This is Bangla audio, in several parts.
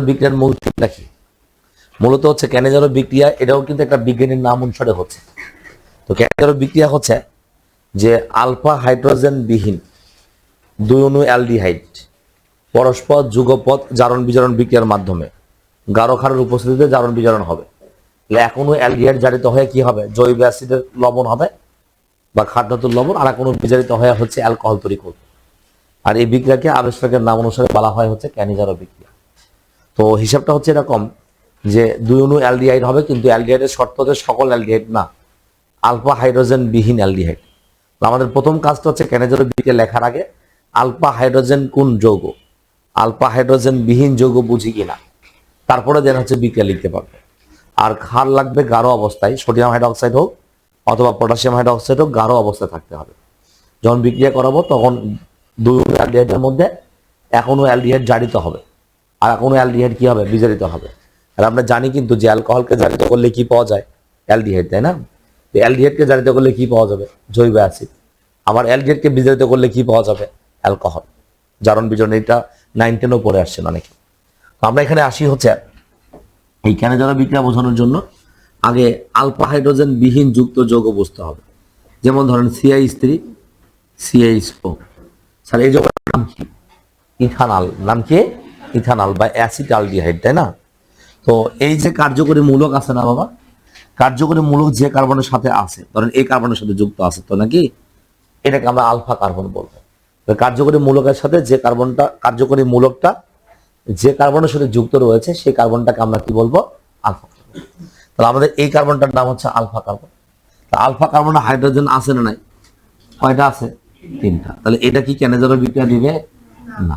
বিক্রিয়ার মূল থিমটা কি? মূলত হচ্ছে ক্যানেজারো বিক্রিয়া, এটাও কিন্তু একটা বিজ্ঞানীর নাম অনুসারে হচ্ছে। তো ক্যানেজারো বিক্রিয়া হচ্ছে যে আলফা হাইড্রোজেন বিহীন দুই অণু অ্যালডিহাইড পরস্পর যুগপথ জারণ বিজারণ বিক্রিয়ার মাধ্যমে গাঢ় ক্ষারের উপস্থিতিতে জারণ বিজারণ হবে। এক অণু অ্যালডিহাইড জারিত হয়ে কি হবে? জৈব অ্যাসিডের লবণ হবে বা খাদ্যতুর লবণ আর অণু বিজারিত হয়ে হচ্ছে অ্যালকোহল তৈরি করবে। আর এই বিক্রিয়াকে আবিষ্কারের নাম অনুসারে বলা হয় হচ্ছে ক্যানিজারো বিক্রিয়া। তো হিসাবটা হচ্ছে এরকম যে দুই অণু অ্যালডিহাইড হবে, কিন্তু অ্যালডিহাইডের শর্ত হচ্ছে সকল অ্যালডিহাইড না আলফা হাইড্রোজেন বিহীন অ্যালডিহাইড আমাদের প্রথম কাজটা হচ্ছে ক্যানেজারো বিক্রিয়া লেখার আগে আলফা হাইড্রোজেন কোন যৌগ আলফা হাইড্রোজেন বিহীন যৌগ বুঝি কিনা, তারপরে দেন হচ্ছে বিক্রিয়া লিখতে পারবে। আর ক্ষার লাগবে গাঢ় অবস্থায়, সোডিয়াম হাইড্রোক্সাইড হোক অথবা পটাশিয়াম হাইড্রোক্সাইড হোক, গাঢ় অবস্থায় থাকতে হবে। যখন বিক্রিয়া করাবো, তখন দুই অ্যালডিহাইডের মধ্যে এখনও অ্যালডিহাইড জারিত হবে। আর কোনো অ্যালডিহাইড কি হবে? বিজারিত হবে। আর আমরা জানি কিন্তু যে অ্যালকোহলকে জারিত করলে কি পাওয়া যায়? অ্যালডিহাইড, তাই না? অ্যালডিহাইডকে জারিত করলে কি পাওয়া যাবে? জৈব অ্যাসিড। আবার অ্যালডিহাইডকে বিজারিত করলে কি পাওয়া যাবে? অ্যালকোহল। জারণ বিজরণ, এটা নাইন টেনও পড়ে আসছেন অনেকে। তো আমরা এখানে আসি হচ্ছে এইখানে যারা বিক্রিয়া বোঝানোর জন্য, আগে আলফা হাইড্রোজেন বিহীন যুক্ত যৌগ বুঝতে হবে। যেমন ধরেন সিআই স্ত্রী, সিএইচ ও। স্যার এই যৌগের নাম কি? ইথানাল। নাম কি? ইথানাল বা অ্যাসিড আলডিহাইড তাই না? তো এই যে কার্যকরী মূলক আছে না বাবা? কার্যকরী মূলক যে কার্বনের সাথে আছে, ধরেন এই কার্বনের সাথে যুক্ত আছে, তো নাকি? এটাকে আমরা আলফা কার্বন বলব। কার্যকরী মূলকের সাথে যে কার্বনটা, কার্যকরী মূলকটা যে কার্বনের সাথে যুক্ত রয়েছে, সেই কার্বনটাকে আমরা কি বলব? Alpha carbon. তাহলে আমাদের এই কার্বনটার নাম হচ্ছে আলফা কার্বন। আলফা কার্বনে হাইড্রোজেন আছে না নাই? কয়টা আছে? তিনটা। তাহলে এটা কি ক্যানেজারের বিক্রিয়া দিবে? না।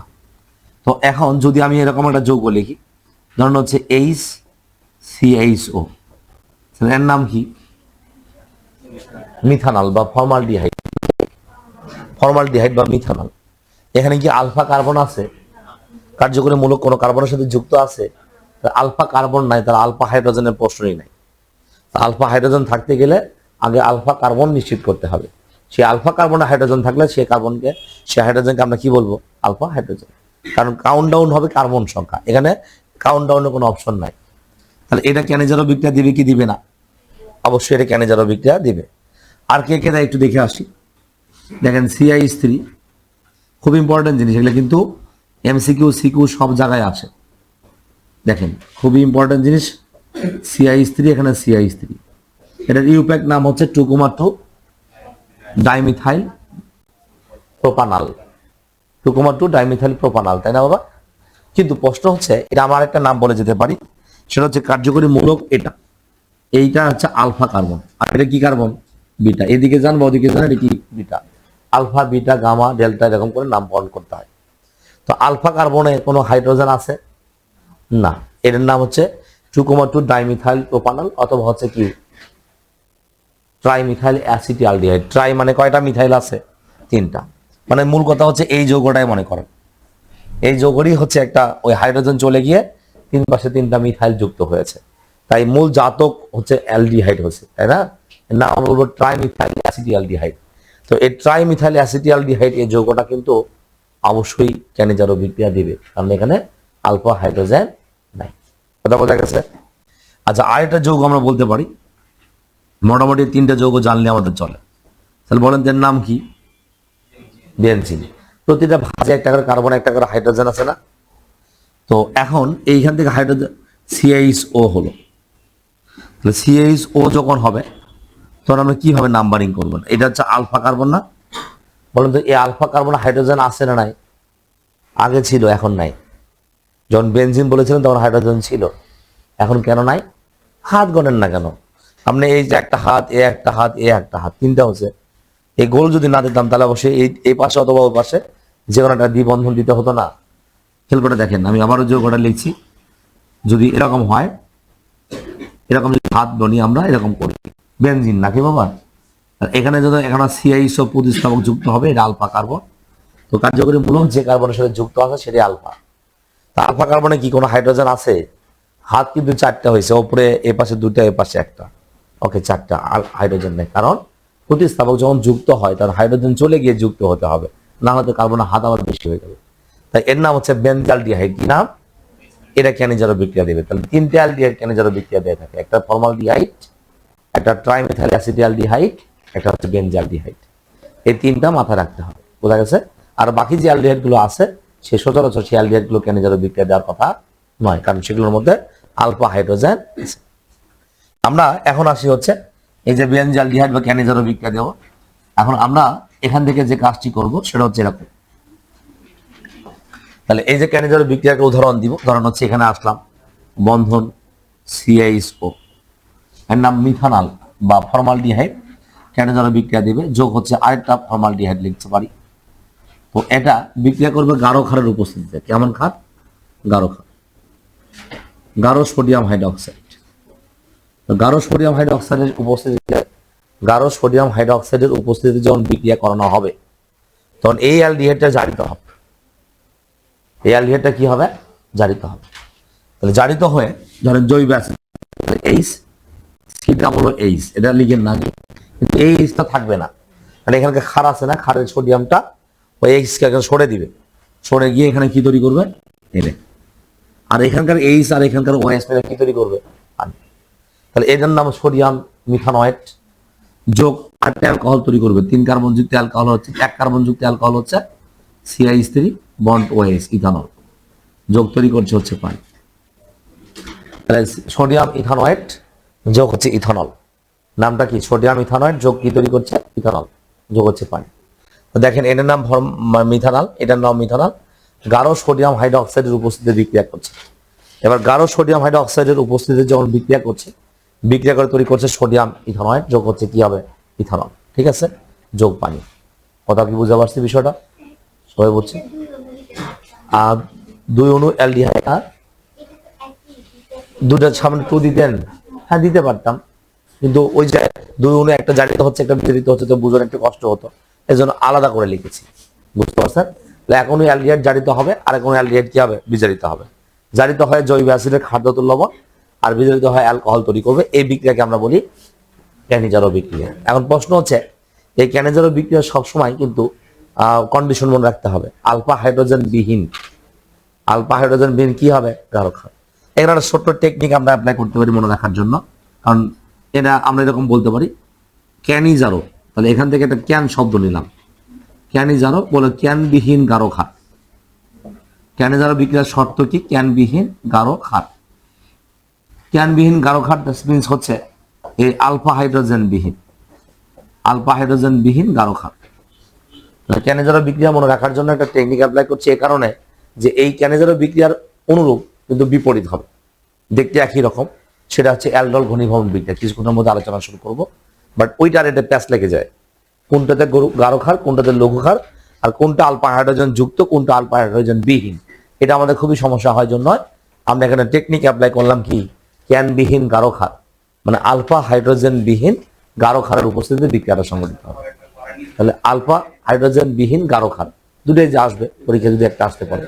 তো এখন যদি আমি এরকম একটা যৌগ লিখি, ধরুন হচ্ছে এইচ সিএইচ ও এর নাম কি? মিথানল বা ফর্মালডিহাইড। ফর্মালডিহাইড বা মিথানল। এখানে কি আলফা কার্বন আছে? কার্যকরী মূলক কোনো কার্বনের সাথে যুক্ত আছে? আলফা কার্বন নাই তার আলফা হাইড্রোজেনের প্রশ্নই নাই। আলফা হাইড্রোজেন থাকতে গেলে আগে আলফা কার্বন নিশ্চিত করতে হবে। সেই আলফা কার্বনে হাইড্রোজেন থাকলে সেই কার্বনকে সেই হাইড্রোজেনকে আমরা কি বলব? Alpha hydrogen. কারণ কাউন্ট ডাউন হবে কার্বন সংখ্যা। এখানে কাউন্ট ডাউনের কোনো অপশন নাই। তাহলে এটা ক্যানেজারো বিক্রিয়া দিবে কি দিবে না? অবশ্যই এটা ক্যানেজারো বিক্রিয়া দিবে। আর কে কে একটু দেখে আসি। দেখেন সিআই স্ত্রী খুব ইম্পর্টেন্ট জিনিস, এগুলো কিন্তু এমসিকিউ সিকিউ সব জায়গায় আছে। দেখেন খুবই ইম্পর্টেন্ট জিনিস সিআই স্ত্রী এখানে সিআই স্ত্রী এটার ইউপ্যাক নাম হচ্ছে two comma two dimethyl propanal. Two comma two dimethyl propanal তাই না বাবা? কিন্তু প্রশ্ন হচ্ছে, এটা আমার একটা নাম বলে যেতে পারি, সেটা হচ্ছে কার্যকরী মূলক এটা। এইটা হচ্ছে আলফা কার্বন। আর এটা কি কার্বন? বিটা। এদিকে যান বা ওদিকে যান এটা কি beta? Alpha, beta, gamma, delta এরকম করে নামকরণ করতে হয়। তো আলফা কার্বনে কোনো হাইড্রোজেন আছে? না। এটার নাম হচ্ছে টুকোমা টু ডাইমিথাইল প্রোপানাল অথবা হচ্ছে কি? ট্রাইমিথাইল অ্যাসিটিয়ালডিহাইড ট্রাই মানে কয়টা? মিথাইল আছে তিনটা। মানে মূল কথা হচ্ছে এই যৌগটাই মনে করেন। এই যৌগরই হচ্ছে একটা ওই হাইড্রোজেন চলে গিয়ে তিন পাশে তিনটা মিথাইল যুক্ত হয়েছে। তাই মূল জাতক হচ্ছে অ্যালডিহাইড হচ্ছে তাই না? নাম বলব ট্রাইমিথাইল অ্যাসিটিয়ালডিহাইড তো এই ট্রাইমিথাইল অ্যাসিটিয়ালডিহাইড এই যৌগটা কিন্তু অবশ্যই ক্যানিজারো বিক্রিয়া দিবে, কারণ এখানে আলফা হাইড্রোজেন নাই। কথা বোঝা গেছে? আচ্ছা আরেকটা যৌগ আমরা বলতে পারি। মোটামুটি তিনটা যৌগ জানলে আমাদের চলে। তাহলে বলেন এর নাম কি? বেনজিন। প্রতিটা ভাজে একটা করে কার্বন, একটা করে হাইড্রোজেন আছে না? তো এখন এইখান থেকে হাইড্রোজেন সিএইচ ও হলো। তাহলে সিএইচ ও যখন হবে, তখন আমরা কীভাবে নাম্বারিং করব? এটা হচ্ছে আলফা কার্বন না? বলেন তো, এই আলফা কার্বন হাইড্রোজেন আছে না নাই? আগে ছিল, এখন নাই। যখন বেনজিন বলেছিলেন, তখন হাইড্রোজেন ছিল। এখন কেন নাই? হাত গণেন না কেন? আপনি এই যে একটা হাত, এ একটা হাত, এ একটা হাত, তিনটা হচ্ছে এই গোল যদি না দিতাম, তাহলে অবশ্যই এই এই পাশে অথবা ওই পাশে যে কোনো একটা দ্বিবন্ধন দিতে হতো না। খেয়াল করে দেখেন, আমি আবারও যোগটা লিখছি, যদি এরকম হয়, এরকম যদি হাত গণি আমরা, এরকম করি। বেনজিন নাকি বাবা? আর এখানে যদি এখানে সিআই সব প্রতিস্থাপক যুক্ত হবে, এটা আলফা কার্বন। তো কার্যকরী মূলক যে কার্বনের সাথে যুক্ত আছে, সেটাই আলফা। তা আলফা কার্বনে কি কোনো হাইড্রোজেন আছে? হাত কিন্তু চারটা হয়েছে, ওপরে, এ পাশে দুটা এ পাশে একটা। ওকে, চারটা হাইড্রোজেন নেই, কারণ প্রতিস্থাপক যখন যুক্ত হয়, তার হাইড্রোজেন চলে গিয়ে যুক্ত হতে হবে। না হলে কার্বনের হাত আবার বেশি হয়ে যাবে। তাই এর নাম হচ্ছে বেনজাল ডিহাইড নাম? এটা ক্যানিজারো বিক্রিয়া দেবে? তাহলে তিনটে অ্যালডিহাইড ক্যানিজারো বিক্রিয়া দিয়ে থাকে? একটা ফর্মালডিহাইড একটা ট্রাইমেথাইল অ্যাসিটালডিহাইড একটা হচ্ছে বেনজালডিহাইড এই তিনটা মাথায় রাখতে হবে। বোঝা গেছে? আর বাকি যে অ্যালডিহাইডগুলো আছে, সে সচরাচর সেই অ্যালডিহাইডগুলো ক্যানিজারো বিক্রিয়া দেওয়ার কথা নয়। কারণ সেগুলোর মধ্যে আলফা হাইড্রোজেন আমরা এখন আসি হচ্ছে এই যে বেনজালডিহাইড বা ক্যানিজারো বিক্রিয়া দেবো, এখন আমরা এখান থেকে যে কাজটি করব সেটা হচ্ছে এরকম। তাহলে এই যে ক্যানিজারো বিক্রিয়াকে উদাহরণ দিব ধরুন হচ্ছে এখানে আসলাম, বন্ধন সিআইএসও এর নাম মিথানাল বা ফর্মালডিহাইড ক্যানিজারো বিক্রিয়া দেবে, যোগ হচ্ছে আরেকটা ফর্মালডিহাইড লিখতে পারি। তো এটা বিক্রিয়া করবে গাঢ় ক্ষারের উপস্থিতিতে, কেমন ক্ষার? গাঢ় ক্ষার। গাঢ় সোডিয়াম হাইড্রোক্সাইড। গাঢ় সোডিয়াম হাইড্রোক্সাইডের উপস্থিতিতে, গাঢ় সোডিয়াম হাইড্রোক্সাইডের উপস্থিতিতে যখন বিক্রিয়া করানো হবে, তখন এই অ্যালডিহাইডটা জারিত হবে। এই অ্যালডিহাইডটা কি হবে? জারিত হবে। তাহলে জারিত হয়ে ধরেন জৈব acid H C double H এটা লিখেন না কিন্তু এই এইচটা থাকবে না। মানে এখানে খার আছে না? খারের সোডিয়ামটা ওই এইচকে এখানে সরে দিবে। সরে গিয়ে এখানে কি তৈরি করবে? এনে আর এখানকার এইচ আর এখানকার ওএস মিলে কি তৈরি করবে? তাহলে এটার নাম সোডিয়াম মিথানয়েট যোগ আটটা অ্যালকোহল তৈরি করবে। তিন কার্বন যুক্ত অ্যালকোহল হচ্ছে, এক কার্বন যুক্ত অ্যালকোহল হচ্ছে CI three bond OS ethanol যোগ তৈরি করছে হচ্ছে পানি। তাহলে সোডিয়াম ইথানয়েট যোগ হচ্ছে ইথানল। নামটা কি? সোডিয়াম ইথানয়েট যোগ কি তৈরি করছে? ইথানল। যোগ হচ্ছে পানি। তো দেখেন এটার নাম মিথানল এটার নাম মিথানল। গাঢ় সোডিয়াম হাইড্রোক্সাইডের উপস্থিতিতে বিক্রিয়া করছে। এবার গাঢ় সোডিয়াম হাইড্রোক্সাইডের উপস্থিতিতে যখন বিক্রিয়া করছে বিক্রিয়া করে তৈরি করছে সোডিয়াম ইথানয়েট যোগ হচ্ছে কি হবে? ইথানল। ঠিক আছে? যোগ পানি। কথা কি বুঝতে পারছি বিষয়টা? সবাই বলছে আর দুই অণু অ্যালডিহাইড আর সামনে টু দিতেন। হ্যাঁ দিতে পারতাম। কিন্তু ওই যে দুই অণু একটা জারিত হচ্ছে, একটা বিজারিত হচ্ছে, তো বুঝার একটু কষ্ট হতো। এই জন্য আলাদা করে লিখেছি। বুঝতে পারছেন? এখন ওই অ্যালডিহাইড জারিত হবে আর এখন অ্যালডিহাইড কি হবে? বিজারিত হবে। জারিত হয় জৈব অ্যাসিডের খাদ্য লবণ আর বিজারিত হয় অ্যালকোহল তৈরি করবে, এই বিক্রিয়াকে আমরা বলি ক্যানিজারো বিক্রিয়া। এখন প্রশ্ন হচ্ছে, এই ক্যানিজারো বিক্রিয়া সবসময় কিন্তু কন্ডিশন মনে রাখতে হবে। আলফা হাইড্রোজেন বিহীন। আলফা হাইড্রোজেন বিহীন কি হবে? ক্ষার এখানে একটা ছোট্ট টেকনিক আমরা অ্যাপ্লাই করতে পারি মনে রাখার জন্য। কারণ এটা আমরা এরকম বলতে পারি ক্যানিজারো তাহলে এখান থেকে একটা ক্যান শব্দ নিলাম। ক্যানিজারো বলে ক্যানবিহীন গাঢ় ক্ষার ক্যানিজারো বিক্রিয়ার শর্ত কি? ক্যানবিহীন গাঢ় ক্ষার ক্যানবিহীন গাঢ় ক্ষার মিনস হচ্ছে এই আলফা হাইড্রোজেন বিহীন। আলফা হাইড্রোজেন বিহীন গাঢ় ক্ষার ক্যানেজারো বিক্রিয়া মনে রাখার জন্য একটা টেকনিক অ্যাপ্লাই করছি এ কারণে যে এই ক্যানেজারো বিক্রিয়ার অনুরূপ কিন্তু বিপরীত হবে। দেখতে একই রকম। সেটা হচ্ছে অ্যালডল ঘনীভবন বিক্রিয়া। কিছুক্ষণের মধ্যে আলোচনা শুরু করব। বাট ওইটার এটা প্যাচ লেগে যায়। কোনটাতে গাঢ় ক্ষার কোনটাতে লঘু ক্ষার আর কোনটা আলফা হাইড্রোজেন যুক্ত, কোনটা আলফা হাইড্রোজেন বিহীন। এটা আমাদের খুবই সমস্যা হয় জন্য। আমরা এখানে টেকনিক অ্যাপ্লাই করলাম কি? ক্যানবিহীন গাঢ় ক্ষার মানে আলফা হাইড্রোজেন বিহীন গাঢ় ক্ষারের উপস্থিতিতে বিক্রিয়াটা সংঘটিত হবে। তাহলে আলফা হাইড্রোজেন বিহীন গাঢ় ক্ষার দুটোই যে আসবে পরীক্ষা যদি একটা আসতে পারে।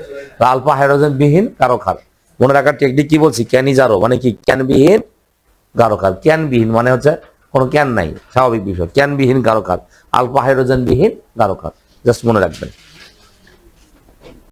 আলফা হাইড্রোজেন বিহীন গাঢ় ক্ষার মনে রাখার টেকনিক কি বলছি? ক্যানিজারো মানে কি? ক্যানবিহীন গাঢ় ক্ষার ক্যান মানে হচ্ছে কোনো ক্যান নাই, স্বাভাবিক বিষয়। ক্যানবিহীন গাঢ় ক্ষার আলফা হাইড্রোজেন বিহীন গাঢ় ক্ষার জাস্ট মনে রাখবেন।